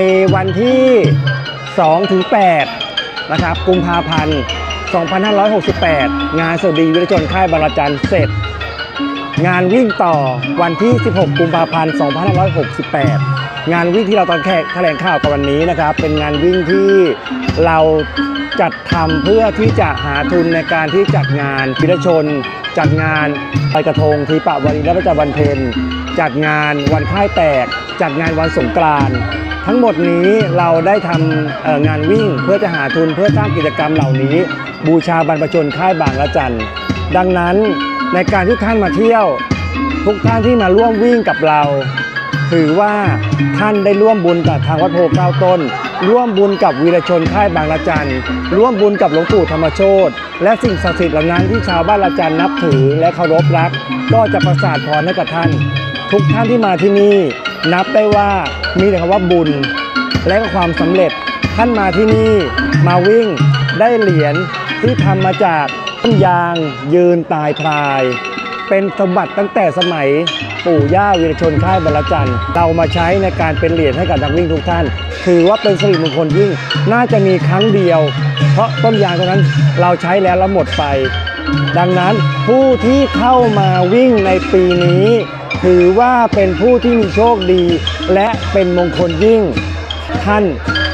ในวันที่2ถึง8นะครับกุมภาพันธ์ 2568 งานสวัสดีวิรชนค่ายบารจันเสร็จ งานวิ่งต่อวันที่ 16 กุมภาพันธ์ 2568 งานวิ่งที่เราตอนแขกแถลงข่าวกันวันนี้นะครับ เป็นงานวิ่งที่เราจัดทำเพื่อที่จะหาทุนในการที่จัดงานวิรชน จัดงานลอยกระทงทีปะวันและประจำวันเพ็ญจัดงานวันค่ายแตก จัดงานวันสงกรานต์ ทั้งหมดนี้เราได้ทำงานวิ่งเพื่อจะหาทุนเพื่อสร้างกิจกรรมเหล่านี้ บูชาบรรพชนค่ายบางละจันดังนั้นในการที่ท่านมาเที่ยว ทุกท่านที่มาร่วมวิ่งกับเรา ถือว่าท่านได้ร่วมบุญกับทางวัดโพเก้าต้น ร่วมบุญกับวีรชนค่ายบางละจันร่วมบุญกับหลวงปู่ธรรมโชตและสิ่งศักดิ์สิทธิ์เหล่านั้นที่ชาวบ้านละจันนับถือและเคารพรัก ก็จะประสาทพรให้กับท่าน ทุกท่านที่มาที่นี่ นับได้ว่ามีแต่คำว่าบุญ และก็ความสำเร็จท่านมาที่นี่มาวิ่งได้เหรียญที่ทำมาจากต้นยางยืนตายพราย เป็นสมบัติตั้งแต่สมัยปู่ย่าวีรชนค่ายบรรจันทร์เรามาใช้ในการเป็นเหรียญให้กับนักวิ่งทุกท่าน ถือว่าเป็นสิริมงคลยิ่งน่าจะมีครั้งเดียว เพราะต้นยางตัวนั้นเราใช้แล้วแล้วหมดไป ดังนั้นผู้ที่เข้ามาวิ่งในปีนี้ ถือว่าเป็นผู้ที่มีโชคดี และเป็นมงคลยิ่ง ท่าน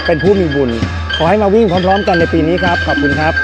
เป็นผู้มีบุญ ขอให้มาวิ่งพร้อม ๆ กันในปีนี้ครับ ขอบคุณครับ